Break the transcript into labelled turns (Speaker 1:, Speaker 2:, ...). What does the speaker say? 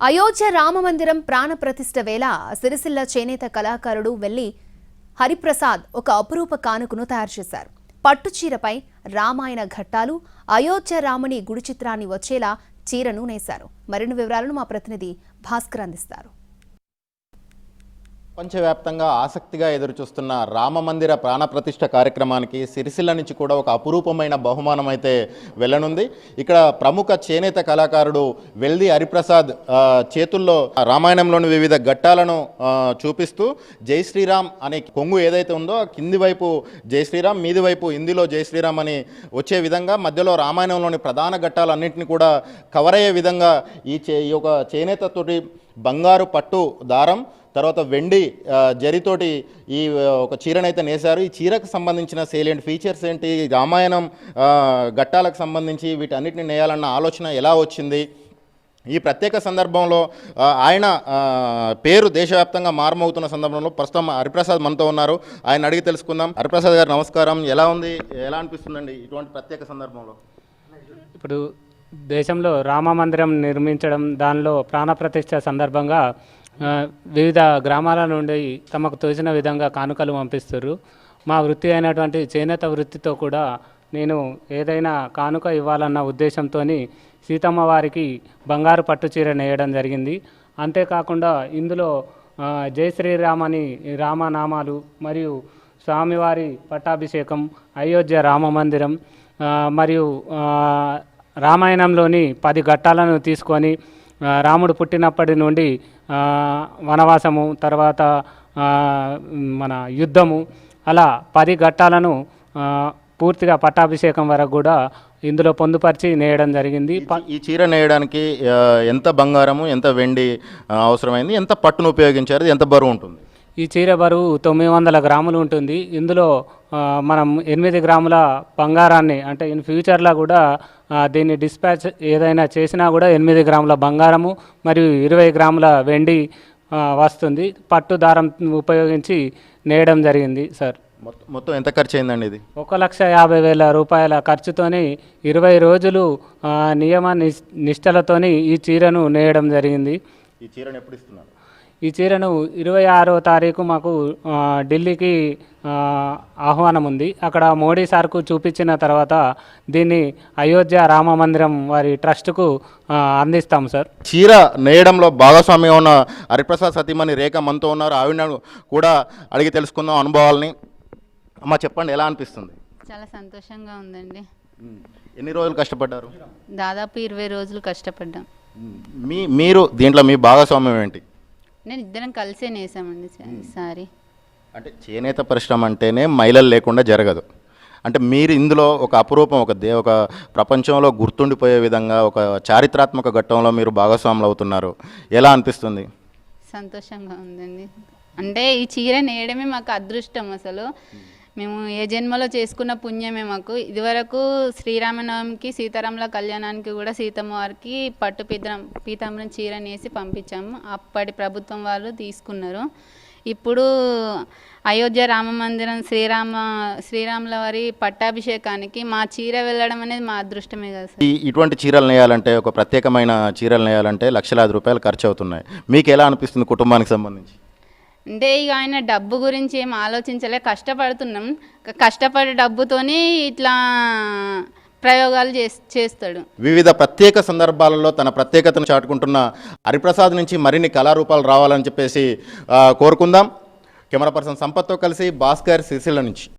Speaker 1: అయోధ్య రామమందిరం ప్రాణప్రతిష్ఠ వేళ సిరిసిల్ల చేనేత కళాకారుడు వెళ్ళి హరిప్రసాద్ ఒక అపురూప కానుకను తయారు చేశారు. పట్టు చీరపై రామాయణ ఘట్టాలు అయోధ్య రాముని గుడి చిత్రాన్ని వచ్చేలా చీరను నేశారు. మరిన్ని వివరాలను మా ప్రతినిధి భాస్కర్ అందిస్తారు.
Speaker 2: ప్రపంచవ్యాప్తంగా ఆసక్తిగా ఎదురుచూస్తున్న రామమందిర ప్రాణప్రతిష్ఠ కార్యక్రమానికి సిరిసిల్ల నుంచి కూడా ఒక అపురూపమైన బహుమానం అయితే వెళ్ళనుంది. ఇక్కడ ప్రముఖ చేనేత కళాకారుడు వెల్ది హరిప్రసాద్ చేతుల్లో రామాయణంలోని వివిధ ఘట్టాలను చూపిస్తూ జై శ్రీరామ్ అనే కొంగు ఏదైతే ఉందో కింది వైపు జై శ్రీరామ్ మీది వైపు హిందీలో జై శ్రీరామ్ అని వచ్చే విధంగా మధ్యలో రామాయణంలోని ప్రధాన ఘట్టాలన్నింటినీ కూడా కవర్ అయ్యే విధంగా ఈ చే ఈ యొక్క చేనేతతోటి బంగారు పట్టు దారం తర్వాత వెండి జరితోటి ఈ ఒక చీరనైతే నేశారు. ఈ చీరకు సంబంధించిన సేలియంట్ ఫీచర్స్ ఏంటి? రామాయణం ఘట్టాలకు సంబంధించి వీటన్నిటిని నేయాలన్న ఆలోచన ఎలా వచ్చింది? ఈ ప్రత్యేక సందర్భంలో ఆయన పేరు దేశవ్యాప్తంగా మారుమవుతున్న సందర్భంలో ప్రస్తుతం హరిప్రసాద్ మనతో ఉన్నారు. ఆయన అడిగి తెలుసుకుందాం. హరిప్రసాద్ గారు నమస్కారం. ఎలా ఉంది? ఎలా అనిపిస్తుందండి ఇటువంటి ప్రత్యేక సందర్భంలో?
Speaker 3: ఇప్పుడు దేశంలో రామ మందిరం నిర్మించడం దానిలో ప్రాణప్రతిష్ఠ సందర్భంగా వివిధ గ్రామాల నుండి తమకు తోచిన విధంగా కానుకలు పంపిస్తారు. మా వృత్తి అయినటువంటి చేనేత వృత్తితో కూడా నేను ఏదైనా కానుక ఇవ్వాలన్న ఉద్దేశంతో సీతమ్మ వారికి బంగారు పట్టు చీర నేయడం జరిగింది. అంతేకాకుండా ఇందులో జై శ్రీరామ్ అని రామనామాలు మరియు స్వామివారి పట్టాభిషేకం అయోధ్య రామ మందిరం మరియు రామాయణంలోని పది ఘట్టాలను తీసుకొని రాముడు పుట్టినప్పటి నుండి వనవాసము తర్వాత మన యుద్ధము అలా పది ఘట్టాలను పూర్తిగా పట్టాభిషేకం వరకు కూడా ఇందులో పొందుపరిచి నేయడం జరిగింది. ప-
Speaker 2: ఈ చీర నేయడానికి ఎంత బంగారము ఎంత వెండి అవసరమైంది ఎంత పట్టును ఉపయోగించారు ఎంత బరువు ఉంటుంది?
Speaker 3: ఈ చీర బరువు తొమ్మిది వందల గ్రాములు ఉంటుంది. ఇందులో మనం ఎనిమిది గ్రాముల బంగారాన్ని అంటే ఇన్ ఫ్యూచర్లో కూడా దీన్ని డిస్పాచ్ ఏదైనా చేసినా కూడా ఎనిమిది గ్రాముల బంగారము మరియు ఇరవై గ్రాముల వెండి వస్తుంది. పట్టు దారం ఉపయోగించి నేయడం జరిగింది సార్.
Speaker 2: మొత్తం మొత్తం ఎంత ఖర్చు అయిందండి ఇది?
Speaker 3: ఒక లక్ష యాభై వేల రూపాయల ఖర్చుతోని ఇరవై రోజులు నియమ నిష్ నిష్టలతోని ఈ చీరను నేయడం జరిగింది.
Speaker 2: ఈ చీరను ఎప్పుడు ఇస్తున్నారు?
Speaker 3: ఈ చీరను ఇరవై ఆరో తారీఖు మాకు ఢిల్లీకి ఆహ్వానం ఉంది అక్కడ మోడీ సార్కు చూపించిన తర్వాత దీన్ని అయోధ్య రామ మందిరం వారి ట్రస్ట్కు అందిస్తాం సార్.
Speaker 2: చీర నేయడంలో భాగస్వామ్యం ఉన్న హరిప్రసాద్ సతీమణి రేఖ మనతో ఉన్నారు. ఆవిడ కూడా అడిగి తెలుసుకుందాం అనుభవాలని. అమ్మ చెప్పండి ఎలా అనిపిస్తుంది?
Speaker 4: చాలా సంతోషంగా ఉందండి.
Speaker 2: ఎన్ని రోజులు కష్టపడ్డారు?
Speaker 4: దాదాపు ఇరవై రోజులు కష్టపడ్డాం.
Speaker 2: మీ మీరు దీంట్లో మీ భాగస్వామ్యం ఏంటి?
Speaker 4: నేను ఇద్దరం కలిసే నేసామండి సారీ.
Speaker 2: అంటే చేనేత పరిశ్రమ అంటేనే మహిళలు లేకుండా జరగదు. అంటే మీరు ఇందులో ఒక అపురూపం ఒక దే ఒక ప్రపంచంలో గుర్తుండిపోయే విధంగా ఒక చారిత్రాత్మక ఘట్టంలో మీరు భాగస్వాములు అవుతున్నారు. ఎలా అనిపిస్తుంది?
Speaker 4: సంతోషంగా ఉందండి. అంటే ఈ చీర నేయడమే మాకు అదృష్టం అసలు. మేము ఏ జన్మలో చేసుకున్న పుణ్యమే మాకు. ఇదివరకు శ్రీరామనవమికి సీతారాముల కళ్యాణానికి కూడా సీతమ్మ వారికి పట్టు పీతం పీతాంబరం చీర నేసి పంపించాము. అప్పటి ప్రభుత్వం వాళ్ళు తీసుకున్నారు. ఇప్పుడు అయోధ్య రామ మందిరం శ్రీరామ శ్రీరాముల వారి పట్టాభిషేకానికి మా చీర వెళ్ళడం అనేది మా అదృష్టమే కదా సార్.
Speaker 2: ఇటువంటి చీరలు నేయాలంటే ఒక ప్రత్యేకమైన చీరలు నేయాలంటే లక్షలాది రూపాయలు ఖర్చు అవుతున్నాయి మీకు ఎలా అనిపిస్తుంది కుటుంబానికి సంబంధించి?
Speaker 4: అంటే ఇక ఆయన డబ్బు గురించి ఏం ఆలోచించలే కష్టపడుతున్నాం. కష్టపడే డబ్బుతోనే ఇట్లా ప్రయోగాలు చేస్తాడు.
Speaker 2: వివిధ ప్రత్యేక సందర్భాలలో తన ప్రత్యేకతను చాటుకుంటున్న హరిప్రసాద్ నుంచి మరిన్ని కళారూపాలు రావాలని చెప్పేసి కోరుకుందాం. కెమెరా పర్సన్ సంపత్తో కలిసి భాస్కర్ సిరిసిల్ల నుంచి.